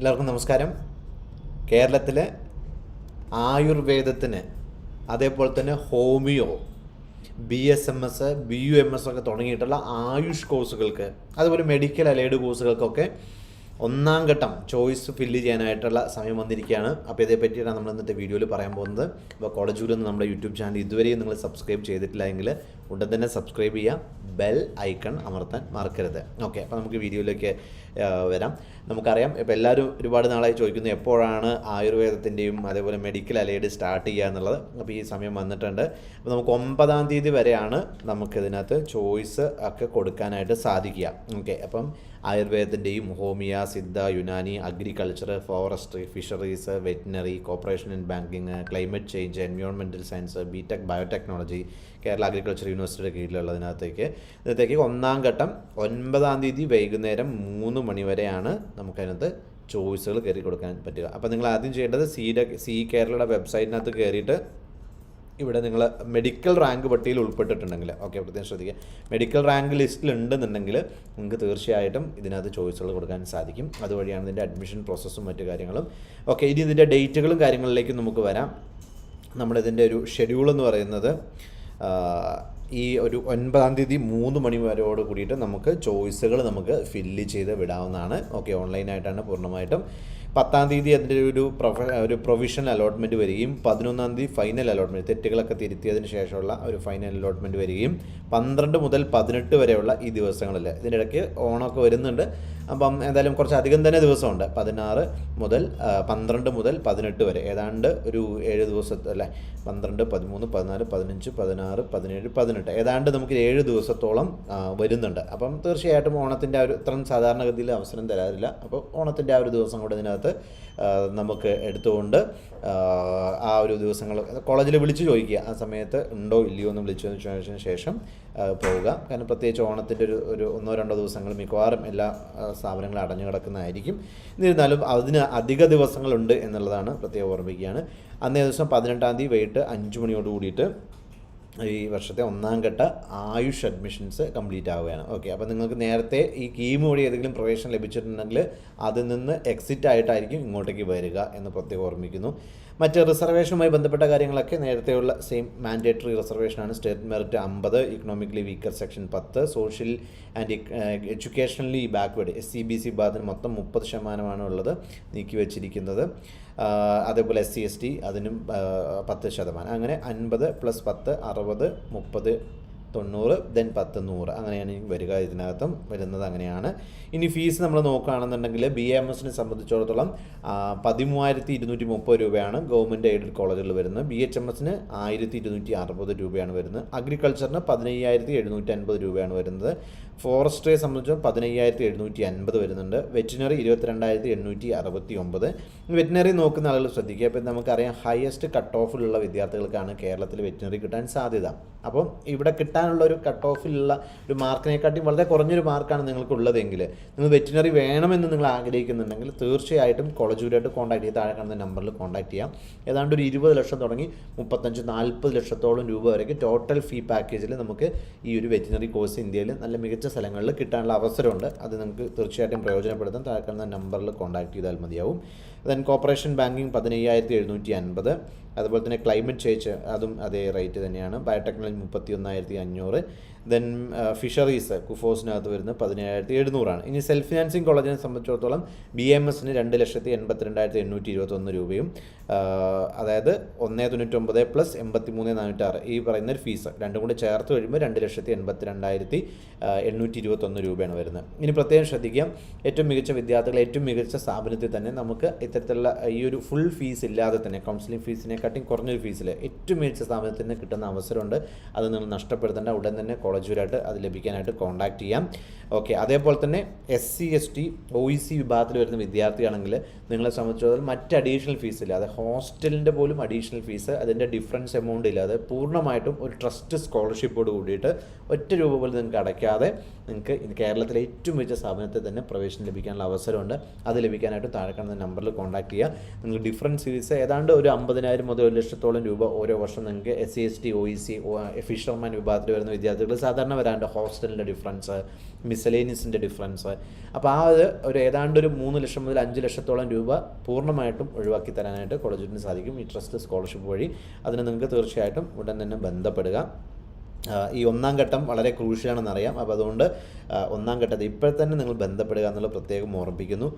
എല്ലാവർക്കും നമസ്കാരം. കേരളത്തിലെ ആയുർവേദത്തിന് അതേപോലെ തന്നെ homeo B S M S B U M S ഒക്കെ തുടങ്ങിയിട്ടുള്ള ആയുഷ് കോഴ്സുകൾക്ക് അതുപോലെ മെഡിക്കൽ അലൈഡ് കോഴ്സുകൾക്കൊക്കെ ഒന്നാം ഘട്ടം ചോയ്സ് ഫില്ല് ചെയ്യാനായിട്ടുള്ള സമയം വന്നിരിക്കുകയാണ്. അപ്പോൾ ഇതേ പറ്റിയിട്ടാണ് നമ്മൾ ഇന്നത്തെ വീഡിയോയിൽ പറയാൻ പോകുന്നത്. അപ്പോൾ കോളേജ് നിന്ന് നമ്മുടെ യൂട്യൂബ് ചാനൽ ഇതുവരെയും നിങ്ങൾ സബ്സ്ക്രൈബ് ചെയ്തിട്ടില്ല എങ്കിൽ ഉടൻ തന്നെ സബ്സ്ക്രൈബ് ചെയ്യുക. ബെൽ ഐക്കൺ അമർത്താൻ മറക്കരുത്. ഓക്കെ അപ്പോൾ നമുക്ക് വീഡിയോയിലേക്ക് വരാം. നമുക്കറിയാം ഇപ്പോൾ എല്ലാവരും ഒരുപാട് നാളായി ചോദിക്കുന്നു എപ്പോഴാണ് ആയുർവേദത്തിന്റെയും അതേപോലെ മെഡിക്കൽ അലൈഡ് സ്റ്റാർട്ട് ചെയ്യുക എന്നുള്ളത്. അപ്പോൾ ഈ സമയം വന്നിട്ടുണ്ട്. അപ്പോൾ നമുക്ക് ഒമ്പതാം തീയതി വരെയാണ് നമുക്കിതിനകത്ത് ചോയ്സ് ഒക്കെ കൊടുക്കാനായിട്ട് സാധിക്കുക. ഓക്കെ അപ്പം ആയുർവേദത്തിന്റെയും homeo Siddha Unani agriculture forestry fisheries veterinary cooperation in banking climate change എൻവയോൺമെന്റൽ science BTech biotechnology Kerala agriculture യൂണിവേഴ്സിറ്റിയുടെ കീഴിലുള്ളതിനകത്തേക്ക് ഇതിനകത്തേക്ക് ഒന്നാം ഘട്ടം ഒൻപതാം തീയതി വൈകുന്നേരം മൂന്ന് മണി വരെയാണ് നമുക്കതിനകത്ത് ചോയ്സുകൾ കയറി കൊടുക്കാൻ പറ്റുക. അപ്പോൾ നിങ്ങൾ ആദ്യം ചെയ്യേണ്ടത് സിയുടെ സി കേരളയുടെ വെബ്സൈറ്റിനകത്ത് കയറിയിട്ട് ഇവിടെ നിങ്ങൾ മെഡിക്കൽ റാങ്ക് പട്ടികയിൽ ഉൾപ്പെട്ടിട്ടുണ്ടെങ്കിൽ ഓക്കെ പ്രത്യേകം ശ്രദ്ധിക്കുക. മെഡിക്കൽ റാങ്ക് ലിസ്റ്റിൽ ഉണ്ടെന്നുണ്ടെങ്കിൽ നിങ്ങൾക്ക് തീർച്ചയായിട്ടും ഇതിനകത്ത് ചോയ്സുകൾ കൊടുക്കാൻ സാധിക്കും. അതുവഴിയാണ് ഇതിന്റെ അഡ്മിഷൻ പ്രോസസ്സും മറ്റു കാര്യങ്ങളും. ഓക്കെ ഇനി ഇതിന്റെ ഡേറ്റുകളും കാര്യങ്ങളിലേക്കും നമുക്ക് വരാം. നമ്മളിതിന്റെ ഒരു ഷെഡ്യൂൾ എന്ന് പറയുന്നത് ഈ ഒരു ഒൻപതാം തീയതി മൂന്ന് മണി വരെയോട് കൂടിയിട്ട് നമുക്ക് ചോയ്സുകൾ നമുക്ക് ഫില്ല് ചെയ്ത് വിടാവുന്നതാണ്. ഓക്കെ ഓൺലൈനായിട്ടാണ് പൂർണമായിട്ടും. പത്താം തീയതി അതിന്റെ ഒരു പ്രൊഫ ഒരു പ്രൊവിഷണൽ അലോട്ട്മെന്റ് വരികയും പതിനൊന്നാം തീയതി ഫൈനൽ അലോട്ട്മെന്റ് തെറ്റുകളൊക്കെ തിരുത്തിയതിന് ശേഷമുള്ള ഒരു ഫൈനൽ അലോട്ട്മെന്റ് വരികയും പന്ത്രണ്ട് മുതൽ പതിനെട്ട് വരെയുള്ള ഈ ദിവസങ്ങളിൽ ഇതിന്റെ ഇടയ്ക്ക് ഓണമൊക്കെ വരുന്നുണ്ട്. അപ്പം എന്തായാലും കുറച്ച് അധികം തന്നെ ദിവസമുണ്ട്. പതിനാറ് മുതൽ പന്ത്രണ്ട് മുതൽ പതിനെട്ട് വരെ. ഏതാണ്ട് ഒരു ഏഴ് ദിവസത്തെ അല്ലേ? പന്ത്രണ്ട് പതിമൂന്ന് പതിനാല് പതിനഞ്ച് പതിനാറ് പതിനേഴ് പതിനെട്ട്. ഏതാണ്ട് നമുക്ക് ഏഴ് ദിവസത്തോളം വരുന്നുണ്ട്. അപ്പം തീർച്ചയായിട്ടും ഓണത്തിന്റെ ആ ഒരു ഇത്രയും സാധാരണഗതിയിൽ അവസരം തരാറില്ല. അപ്പോൾ ഓണത്തിന്റെ ആ ഒരു ദിവസം കൂടെ ഇതിനകത്ത് നമുക്ക് എടുത്തുകൊണ്ട് ആ, ഒരു ദിവസങ്ങൾ കോളേജിൽ വിളിച്ച് ചോദിക്കുക. ആ സമയത്ത് ഉണ്ടോ ഇല്ലയോ എന്ന് വിളിച്ചു ചോദിച്ചതിന് ശേഷം പോവുക. കാരണം പ്രത്യേകിച്ച് ഓണത്തിന്റെ ഒരു ഒരു ഒന്നോ രണ്ടോ ദിവസങ്ങൾ മിക്കവാറും എല്ലാ സ്ഥാപനങ്ങളും അടഞ്ഞു കിടക്കുന്നതായിരിക്കും. എന്നിരുന്നാലും അതിന് അധിക ദിവസങ്ങളുണ്ട് എന്നുള്ളതാണ് പ്രത്യേകം ഓർമ്മിക്കുകയാണ് അന്നേ ദിവസം പതിനെട്ടാം തീയതി വൈകിട്ട് അഞ്ച് മണിയോട് കൂടിയിട്ട് ഈ വർഷത്തെ ഒന്നാം ഘട്ട ആയുഷ് അഡ്മിഷൻസ് കംപ്ലീറ്റ് ആവുകയാണ്. ഓക്കെ അപ്പോൾ നിങ്ങൾക്ക് നേരത്തെ ഈ കീം വഴി ഏതെങ്കിലും പ്രവേശനം ലഭിച്ചിട്ടുണ്ടെങ്കിൽ അതിൽ നിന്ന് എക്സിറ്റ് ആയിട്ടായിരിക്കും ഇങ്ങോട്ടേക്ക് വരിക എന്ന് പ്രത്യേകം ഓർമ്മിക്കുന്നു. മറ്റ് റിസർവേഷനുമായി ബന്ധപ്പെട്ട കാര്യങ്ങളൊക്കെ നേരത്തെയുള്ള സെയിം മാൻഡേറ്ററി റിസർവേഷനാണ് സ്റ്റേറ്റ് മെറിറ്റ് അമ്പത് ഇക്കണോമിക്കലി വീക്കർ സെക്ഷൻ പത്ത് social and educationally backward S C B C ഭാഗത്തിന് മൊത്തം മുപ്പത് ശതമാനമാണ് ഉള്ളത് നീക്കി വെച്ചിരിക്കുന്നത് അതേപോലെ എസ് സി എസ് ടി അതിനും പത്ത് ശതമാനം. അങ്ങനെ അൻപത് പ്ലസ് പത്ത് അറുപത് മുപ്പത് തൊണ്ണൂറ് ദെൻ പത്ത് നൂറ് അങ്ങനെയാണ് വരിക ഇതിനകത്തും വരുന്നത് അങ്ങനെയാണ്. ഇനി ഫീസ് നമ്മൾ നോക്കുകയാണെന്നുണ്ടെങ്കിൽ ബി എം എസിനെ സംബന്ധിച്ചിടത്തോളം പതിമൂവായിരത്തി ഇരുന്നൂറ്റി മുപ്പത് രൂപയാണ് ഗവൺമെന്റ് എയ്ഡഡ് കോളേജുകളിൽ വരുന്നത്. ബി എച്ച് എം എസിന് ആയിരത്തി ഇരുന്നൂറ്റി അറുപത് രൂപയാണ് വരുന്നത്. അഗ്രികൾച്ചറിന് പതിനയ്യായിരത്തി എഴുന്നൂറ്റി അൻപത് രൂപയാണ് വരുന്നത്. ഫോറസ്ട്രിയെ സംബന്ധിച്ചും പതിനയ്യായിരത്തി എഴുന്നൂറ്റി അൻപത് വരുന്നുണ്ട്. വെറ്റിനറി ഇരുപത്തിരണ്ടായിരത്തി എണ്ണൂറ്റി അറുപത്തി ഒമ്പത് വെറ്റിനറി നോക്കുന്ന ആളുകൾ ശ്രദ്ധിക്കുക. അപ്പോൾ നമുക്കറിയാം ഹയസ്റ്റ് കട്ട് ഓഫിലുള്ള വിദ്യാർത്ഥികൾക്കാണ് കേരളത്തിൽ വെറ്റിനറി കിട്ടാൻ സാധ്യത. അപ്പം ഇവിടെ കിട്ടാനുള്ള ഒരു കട്ട് ഓഫിലുള്ള ഒരു മാർക്കിനെക്കാട്ടി വളരെ കുറഞ്ഞൊരു മാർക്കാണ് നിങ്ങൾക്കുള്ളതെങ്കിൽ നിങ്ങൾ വെറ്റിനറി വേണമെന്ന് നിങ്ങൾ ആഗ്രഹിക്കുന്നുണ്ടെങ്കിൽ തീർച്ചയായിട്ടും കോളേജുമായിട്ട് കോൺടാക്ട് ചെയ്ത് താഴെ കാണുന്ന നമ്പറിൽ കോൺടാക്ട് ചെയ്യാം. ഏതാണ്ട് ഒരു ഇരുപത് ലക്ഷം തുടങ്ങി മുപ്പത്തഞ്ച് നാൽപ്പത് ലക്ഷത്തോളം രൂപ വരെയ്ക്ക് ടോട്ടൽ ഫീ പാക്കേജിൽ നമുക്ക് ഈ ഒരു വെറ്റിനറി കോഴ്സ് ഇന്ത്യയിൽ നല്ല മികച്ച സ്ഥലങ്ങളിൽ കിട്ടാനുള്ള അവസരമുണ്ട്. അത് നിങ്ങൾക്ക് തീർച്ചയായിട്ടും പ്രയോജനപ്പെടുത്താൻ താഴെ കാണുന്ന നമ്പറിൽ കോൺടാക്ട് ചെയ്താൽ മതിയാവും. ദെൻ കോപ്പറേഷൻ ബാങ്കിങ് പതിനയ്യായിരത്തി എഴുന്നൂറ്റി അൻപത്. അതുപോലെ തന്നെ ക്ലൈമറ്റ് ചേഞ്ച് അതും അതേ റേറ്റ് തന്നെയാണ്. ബയോടെക്നോളജി മുപ്പത്തി ഒന്നായിരത്തി അഞ്ഞൂറ് ദെൻ ഫിഷറീസ് കുഫോസിനകത്ത് വരുന്നത് പതിനേഴായിരത്തി എഴുന്നൂറാണ് ഇനി സെൽഫ് ഫിനാൻസിങ് കോളേജിനെ സംബന്ധിച്ചിടത്തോളം ബി എം എസിന് രണ്ട് ലക്ഷത്തി എൺപത്തിരണ്ടായിരത്തി എണ്ണൂറ്റി ഇരുപത്തൊന്ന് രൂപയും അതായത് ഒന്ന് തൊണ്ണൂറ്റൊമ്പത് പ്ലസ് എൺപത്തി മൂന്ന് നാനൂറ്റാറ് ഈ പറയുന്ന ഒരു ഫീസ് രണ്ടും കൂടി ചേർത്ത് കഴിയുമ്പോൾ രണ്ട് ലക്ഷത്തി എൺപത്തി രണ്ടായിരത്തി എണ്ണൂറ്റി ഇരുപത്തൊന്ന് രൂപയാണ് വരുന്നത്. ഇനി പ്രത്യേകം ശ്രദ്ധിക്കാം ഏറ്റവും മികച്ച വിദ്യാർത്ഥികൾ ഏറ്റവും മികച്ച സ്ഥാപനത്തിൽ തന്നെ നമുക്ക് ഇത്തരത്തിലുള്ള ഈ ഒരു ഫുൾ ഫീസ് ഇല്ലാതെ തന്നെ കൗൺസിലിംഗ് ഫീസിനെക്കാട്ടിയും കുറഞ്ഞൊരു ഫീസിൽ ഏറ്റവും മികച്ച സ്ഥാപനത്തിൽ നിന്ന് കിട്ടുന്ന അവസരമുണ്ട്. അത് നിങ്ങൾ നഷ്ടപ്പെടുത്തേണ്ട ഉടൻ തന്നെ കോളേജുമായിട്ട് അത് ലഭിക്കാനായിട്ട് കോൺടാക്ട് ചെയ്യാം. ഓക്കെ അതേപോലെ തന്നെ S C S T O E C വിഭാഗത്തിൽ വരുന്ന വിദ്യാർത്ഥിയാണെങ്കിൽ നിങ്ങളെ സംബന്ധിച്ചിടത്തോളം മറ്റ് അഡീഷണൽ ഫീസ് ഇല്ല. ഇല്ലാതെ ഹോസ്റ്റലിന്റെ പോലും അഡീഷണൽ ഫീസ് അതിന്റെ ഡിഫറൻസ് എമൗണ്ട് ഇല്ലാതെ പൂർണമായിട്ടും ഒരു ട്രസ്റ്റ് സ്കോളർഷിപ്പോട് കൂടിയിട്ട് ഒറ്റ രൂപ പോലും നിങ്ങൾക്ക് അടയ്ക്കാതെ നിങ്ങൾക്ക് കേരളത്തിലെ ഏറ്റവും മികച്ച സ്ഥാപനത്തിൽ തന്നെ പ്രവേശനം ലഭിക്കാനുള്ള അവസരമുണ്ട്. അത് ലഭിക്കാനായിട്ട് താഴെ കാണുന്ന നമ്പറിൽ കോൺടാക്ട് ചെയ്യുക. നിങ്ങൾ ഡിഫറൻസ് ഫീസ് ഏതാണ്ട് ഒരു അമ്പതിനായിരം മുതൽ ഒരു ലക്ഷത്തോളം രൂപ ഓരോ വർഷം നിങ്ങൾക്ക് S C S T O E C fisherman വിഭാഗത്തിൽ വരുന്ന വിദ്യാർത്ഥികൾ സാധാരണ വരാറുണ്ട് ഹോസ്റ്റലിന്റെ ഡിഫറൻസ് മിസലേനിയസിന്റെ ഡിഫറൻസ്. അപ്പോൾ ആ ഒരു ഒരു ഏതാണ്ട് ഒരു മൂന്ന് ലക്ഷം മുതൽ അഞ്ച് ലക്ഷത്തോളം രൂപ പൂർണമായിട്ടും ഒഴിവാക്കി തരാനായിട്ട് കോളേജിന് സാധിക്കും. ഈ ട്രസ്റ്റ് സ്കോളർഷിപ്പ് വഴി. അതിന് നിങ്ങൾക്ക് തീർച്ചയായിട്ടും ഉടൻ തന്നെ ബന്ധപ്പെടുക. ഈ ഒന്നാം ഘട്ടം വളരെ ക്രൂഷ്യലാണെന്ന് അറിയാം. അപ്പോൾ അതുകൊണ്ട് ഒന്നാം ഘട്ടത്തിൽ ഇപ്പോൾ തന്നെ നിങ്ങൾ ബന്ധപ്പെടുക എന്നുള്ള പ്രത്യേകം ഓർമ്മിപ്പിക്കുന്നു.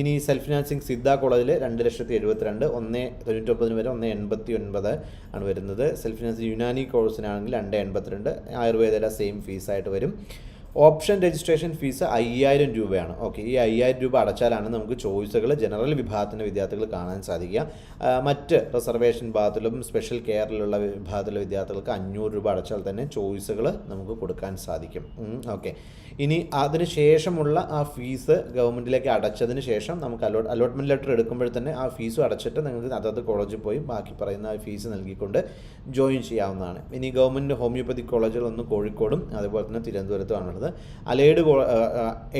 ഇനി സെൽഫ് ഫിനാൻസിങ് സിദ്ധ കോളേജിൽ രണ്ട് ലക്ഷത്തി എഴുപത്തിരണ്ട് ഒന്ന് തൊണ്ണൂറ്റൊമ്പതിന് വരെ ഒന്ന് എൺപത്തി ഒൻപത് ആണ് വരുന്നത്. സെൽഫ് ഫിനാൻസിങ് യുനാനി കോഴ്സിനാണെങ്കിൽ രണ്ട് എൺപത്തിരണ്ട് ആയുർവേദയുടെ സെയിം ഫീസായിട്ട് വരും. ഓപ്ഷൻ രജിസ്ട്രേഷൻ ഫീസ് അയ്യായിരം രൂപയാണ്. ഓക്കെ ഈ അയ്യായിരം രൂപ അടച്ചാലാണ് നമുക്ക് ചോയ്സുകൾ ജനറൽ വിഭാഗത്തിന്റെ വിദ്യാർത്ഥികൾ കാണാൻ സാധിക്കുക. മറ്റ് റിസർവേഷൻ വിഭാഗത്തിലും സ്പെഷ്യൽ കെയറിലുള്ള വിഭാഗത്തിലെ വിദ്യാർത്ഥികൾക്ക് അഞ്ഞൂറ് രൂപ അടച്ചാൽ തന്നെ ചോയ്സുകൾ നമുക്ക് കൊടുക്കാൻ സാധിക്കും. ഓക്കെ. ഇനി അതിന് ശേഷമുള്ള ആ ഫീസ് ഗവൺമെന്റിലേക്ക് അടച്ചതിന് ശേഷം നമുക്ക് അലോട്ട് അലോട്ട്മെന്റ് ലെറ്റർ എടുക്കുമ്പോൾ തന്നെ ആ ഫീസും അടച്ചിട്ട് നിങ്ങൾക്ക് അതത് കോളേജിൽ പോയി ബാക്കി പറയുന്ന ഫീസ് നൽകിക്കൊണ്ട് ജോയിൻ ചെയ്യാവുന്നതാണ്. ഇനി ഗവൺമെന്റ് ഹോമിയോപ്പതി കോളേജുകളൊന്ന് കോഴിക്കോടും അതുപോലെ തന്നെ തിരുവനന്തപുരത്തുമാണുള്ളത് അലേഡ്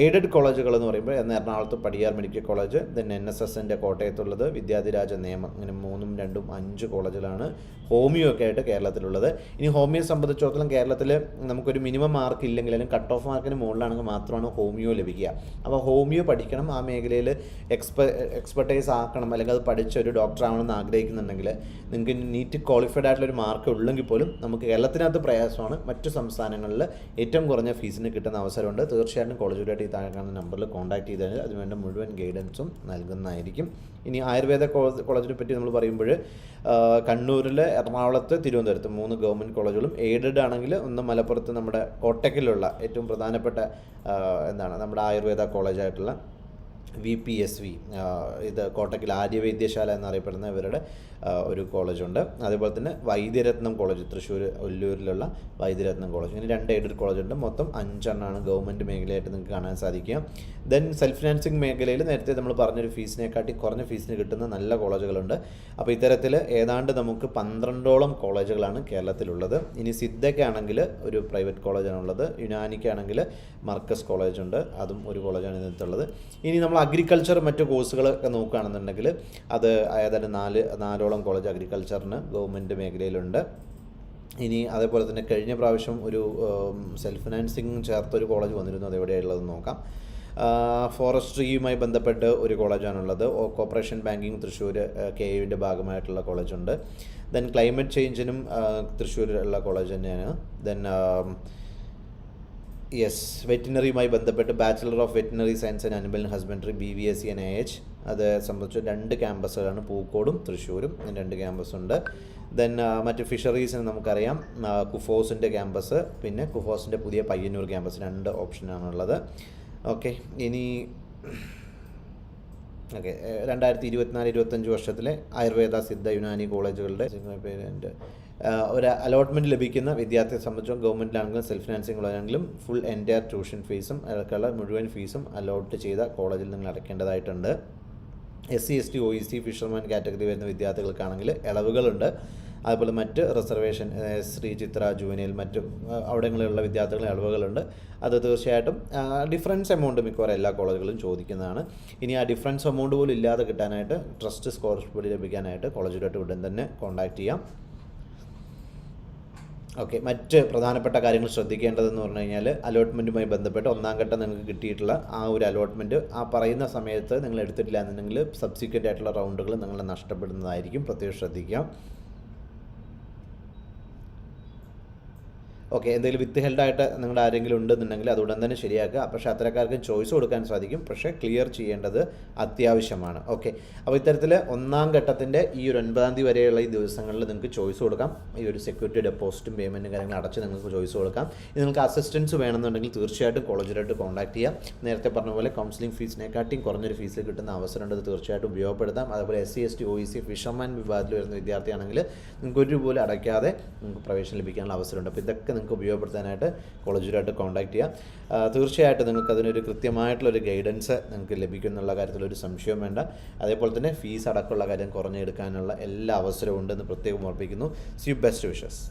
എയ്ഡഡ് കോളേജുകൾ എന്ന് പറയുമ്പോൾ എറണാകുളത്ത് Padiyar medical college then N S എസിന്റെ കോട്ടയത്തുള്ളത് വിദ്യാധിരാജ നിയമം ഇങ്ങനെ മൂന്നും രണ്ടും അഞ്ച് കോളേജിലാണ് ഹോമിയോ ഒക്കെ ആയിട്ട് കേരളത്തിലുള്ളത്. ഇനി ഹോമിയോ സംബന്ധിച്ചിടത്തോളം കേരളത്തിൽ നമുക്കൊരു മിനിമം മാർക്ക് ഇല്ലെങ്കിൽ അല്ലെങ്കിൽ കട്ട് ഓഫ് മാർക്കിന് മുകളിലാണെങ്കിൽ മാത്രമാണ് ഹോമിയോ ലഭിക്കുക. അപ്പോൾ ഹോമിയോ പഠിക്കണം ആ മേഖലയിൽ എക്സ്പെ എക്സ്പെർട്ടൈസ് ആക്കണം അല്ലെങ്കിൽ അത് പഠിച്ച ഒരു ഡോക്ടർ ആവണമെന്ന് ആഗ്രഹിക്കുന്നുണ്ടെങ്കിൽ നിങ്ങൾക്ക് നീറ്റ് ക്വാളിഫൈഡ് ആയിട്ടുള്ള ഒരു മാർക്ക് ഉള്ളെങ്കിൽ പോലും നമുക്ക് കേരളത്തിനകത്ത് പ്രയാസമാണ് മറ്റു സംസ്ഥാനങ്ങളിൽ ഏറ്റവും കുറഞ്ഞ ഫീസിന് കിട്ടുന്ന അവസരമുണ്ട്. തീർച്ചയായിട്ടും കോളേജുകളായിട്ട് ഈ താഴെ കാണുന്ന നമ്പറിൽ കോൺടാക്ട് ചെയ്താൽ അതിനുവേണ്ട മുഴുവൻ ഗൈഡൻസും നൽകുന്നതായിരിക്കും. ഇനി ആയുർവേദ കോളേജ് കോളേജിനെ പറ്റി നമ്മൾ പറയുമ്പോൾ കണ്ണൂരിലെ എറണാകുളത്ത് തിരുവനന്തപുരത്ത് മൂന്ന് ഗവൺമെന്റ് കോളേജുകളും എയ്ഡഡ് ആണെങ്കിൽ ഒന്ന് മലപ്പുറത്ത് നമ്മുടെ കോട്ടയ്ക്കലുള്ള ഏറ്റവും പ്രധാനപ്പെട്ട എന്താണ് നമ്മുടെ ആയുർവേദ കോളേജായിട്ടുള്ള വി പി എസ് വി ഇത് കോട്ടക്കിൽ ആര്യവൈദ്യശാല എന്നറിയപ്പെടുന്ന ഇവരുടെ ഒരു കോളേജുണ്ട്. അതേപോലെ തന്നെ വൈദ്യരത്നം കോളേജ് തൃശ്ശൂർ ഒല്ലൂരിലുള്ള വൈദ്യരത്നം കോളേജ്. ഇങ്ങനെ രണ്ട് എയ്ഡഡ് കോളേജുണ്ട്. മൊത്തം അഞ്ചെണ്ണമാണ് ഗവൺമെന്റ് മേഖലയായിട്ട് നിങ്ങൾക്ക് കാണാൻ സാധിക്കുക. ദെൻ സെൽഫ് ഫിനാൻസിങ് മേഖലയിൽ നേരത്തെ നമ്മൾ പറഞ്ഞൊരു ഫീസിനെക്കാട്ടി കുറഞ്ഞ ഫീസിന് കിട്ടുന്ന നല്ല കോളേജുകളുണ്ട്. അപ്പോൾ ഇത്തരത്തിൽ ഏതാണ്ട് നമുക്ക് പന്ത്രണ്ടോളം കോളേജുകളാണ് കേരളത്തിലുള്ളത്. ഇനി സിദ്ധയ്ക്കാണെങ്കിൽ ഒരു പ്രൈവറ്റ് കോളേജാണുള്ളത്. യുനാനിക്കാണെങ്കിൽ മർക്കസ് കോളേജുണ്ട്. അതും ഒരു കോളേജാണ് ഇതിനകത്തുള്ളത്. ഇനി നമ്മൾ അഗ്രികൾച്ചർ മറ്റു കോഴ്സുകളൊക്കെ നോക്കുകയാണെന്നുണ്ടെങ്കിൽ അത് ഏതായാലും നാല് നാലോളം കോളേജ് അഗ്രികൾച്ചറിന് ഗവൺമെന്റ് മേഖലയിലുണ്ട്. ഇനി അതേപോലെ തന്നെ കഴിഞ്ഞ പ്രാവശ്യം ഒരു സെൽഫ് ഫിനാൻസിങ് ചേർത്തൊരു കോളേജ് വന്നിരുന്നു. അതെവിടെയുള്ളതെന്ന് നോക്കാം. ഫോറസ്ട്രിയുമായി ബന്ധപ്പെട്ട് ഒരു കോളേജാണുള്ളത് കോപ്പറേഷൻ ബാങ്കിങ് തൃശ്ശൂർ കെ യുവിന്റെ ഭാഗമായിട്ടുള്ള കോളേജുണ്ട് ദെൻ ക്ലൈമറ്റ് ചേഞ്ചിനും തൃശ്ശൂരിലുള്ള കോളേജ് തന്നെയാണ്. ദെൻ യെസ് വെറ്റിനറിയുമായി ബന്ധപ്പെട്ട് bachelor of veterinary science and animal husbandry B V S C N I H അത് സംബന്ധിച്ച് രണ്ട് ക്യാമ്പസുകളാണ് പൂക്കോടും തൃശ്ശൂരും രണ്ട് ക്യാമ്പസുണ്ട്. ദെൻ മറ്റ് ഫിഷറീസിന് നമുക്കറിയാം. കുഫോസിന്റെ ക്യാമ്പസ് പിന്നെ കുഫോസിന്റെ പുതിയ പയ്യന്നൂർ ക്യാമ്പസ് രണ്ട് ഓപ്ഷനാണുള്ളത്. ഓക്കെ ഇനി ഓക്കെ രണ്ടായിരത്തി ഇരുപത്തിനാല് ഇരുപത്തഞ്ച് വർഷത്തിലെ ആയുർവേദ സിദ്ധ യുനാനി കോളേജുകളുടെ പേര് ഒരു അലോട്ട്മെന്റ് ലഭിക്കുന്ന വിദ്യാർത്ഥിയെ സംബന്ധിച്ചും ഗവൺമെന്റിലാണെങ്കിലും സെൽഫ് ഫിനാൻസിങ് ഉള്ളതാണെങ്കിലും ഫുൾ എന്റയർ ട്യൂഷൻ ഫീസും അതൊക്കെയുള്ള മുഴുവൻ ഫീസും അലോട്ട് ചെയ്ത കോളേജിൽ നിങ്ങൾ അടയ്ക്കേണ്ടതായിട്ടുണ്ട്. S C S T O E C fisherman category വരുന്ന വിദ്യാർത്ഥികൾക്കാണെങ്കിൽ ഇളവുകളുണ്ട് അതുപോലെ മറ്റ് റിസർവേഷൻ ശ്രീ ചിത്ര ജൂനിയൽ മറ്റ് അവിടങ്ങളിലുള്ള വിദ്യാർത്ഥികളുടെ ഇളവുകളുണ്ട് അത് തീർച്ചയായിട്ടും ഡിഫറൻസ് എമൗണ്ട് മിക്കവാറും എല്ലാ കോളേജുകളും ചോദിക്കുന്നതാണ്. ഇനി ആ ഡിഫറൻസ് എമൗണ്ട് പോലും ഇല്ലാതെ കിട്ടാനായിട്ട് ട്രസ്റ്റ് സ്കോളർഷിപ്പ് ലഭിക്കാനായിട്ട് കോളേജുമായിട്ട് ഉടൻ തന്നെ കോൺടാക്ട് ചെയ്യാം. ഓക്കെ മറ്റ് പ്രധാനപ്പെട്ട കാര്യങ്ങൾ ശ്രദ്ധിക്കേണ്ടതെന്ന് പറഞ്ഞു കഴിഞ്ഞാൽ അലോട്ട്മെന്റുമായി ബന്ധപ്പെട്ട് ഒന്നാം ഘട്ടം നിങ്ങൾക്ക് കിട്ടിയിട്ടുള്ള ആ ഒരു അലോട്ട്മെന്റ് ആ പറയുന്ന സമയത്ത് നിങ്ങൾ എടുത്തിട്ടില്ല എന്നുണ്ടെങ്കിൽ സബ്സിക്വന്റ് ആയിട്ടുള്ള റൗണ്ടുകൾ നിങ്ങളെ നഷ്ടപ്പെടുന്നതായിരിക്കും. പ്രത്യേകം ശ്രദ്ധിക്കുക ഓക്കെ എന്തെങ്കിലും വിത്ത് ഹെൽഡായിട്ട് നിങ്ങളുടെ ആരെങ്കിലും ഉണ്ടെന്നുണ്ടെങ്കിൽ അത് ഉടൻ തന്നെ ശരിയാക്കുക. പക്ഷേ അത്തരക്കാർക്കും ചോയ്സ് കൊടുക്കാൻ സാധിക്കും. പക്ഷേ ക്ലിയർ ചെയ്യേണ്ടത് അത്യാവശ്യമാണ്. ഓക്കെ അപ്പോൾ ഇത്തരത്തിൽ ഒന്നാം ഘട്ടത്തിന്റെ ഈ ഒരു ഒൻപതാം തീയതി വരെയുള്ള ഈ ദിവസങ്ങളിൽ നിങ്ങൾക്ക് ചോയ്സ് കൊടുക്കാം. ഈ ഒരു സെക്യൂരിറ്റി ഡെപ്പോസിറ്റും പേയ്മെന്റും കാര്യങ്ങൾ അടച്ച് നിങ്ങൾക്ക് ചോയ്സ് കൊടുക്കാം. നിങ്ങൾക്ക് അസിസ്റ്റൻസ് വേണമെന്നുണ്ടെങ്കിൽ തീർച്ചയായിട്ടും കോളേജിലായിട്ട് കോൺടാക്ട് ചെയ്യാം. നേരത്തെ പറഞ്ഞ പോലെ കൗൺസിലിംഗ് ഫീസിനെക്കാട്ടിയും കുറഞ്ഞൊരു ഫീസിൽ കിട്ടുന്ന അവസരമുണ്ട്. തീർച്ചയായിട്ടും ഉപയോഗപ്പെടുത്താം. അതുപോലെ S C S T O E C fisherman വിഭാഗത്തിൽ വരുന്ന വിദ്യാർത്ഥിയാണെങ്കിൽ നിങ്ങൾക്ക് ഒരു പോലും അടയ്ക്കാതെ നിങ്ങൾക്ക് പ്രവേശനം ലഭിക്കാനുള്ള അവസരമുണ്ട്. അപ്പോൾ ഇതൊക്കെ നിങ്ങൾക്ക് ഉപയോഗപ്പെടുത്താനായിട്ട് കോളേജിലായിട്ട് കോൺടാക്ട് ചെയ്യാം. തീർച്ചയായിട്ടും നിങ്ങൾക്ക് അതിനൊരു കൃത്യമായിട്ടുള്ളൊരു ഗൈഡൻസ് നിങ്ങൾക്ക് ലഭിക്കും എന്നുള്ള കാര്യത്തിൽ ഒരു സംശയവും വേണ്ട. അതേപോലെ തന്നെ ഫീസ് അടക്കമുള്ള കാര്യം കുറഞ്ഞെടുക്കാനുള്ള എല്ലാ അവസരവും ഉണ്ടെന്ന് പ്രത്യേകം ഓർപ്പിക്കുന്നു. C best wishes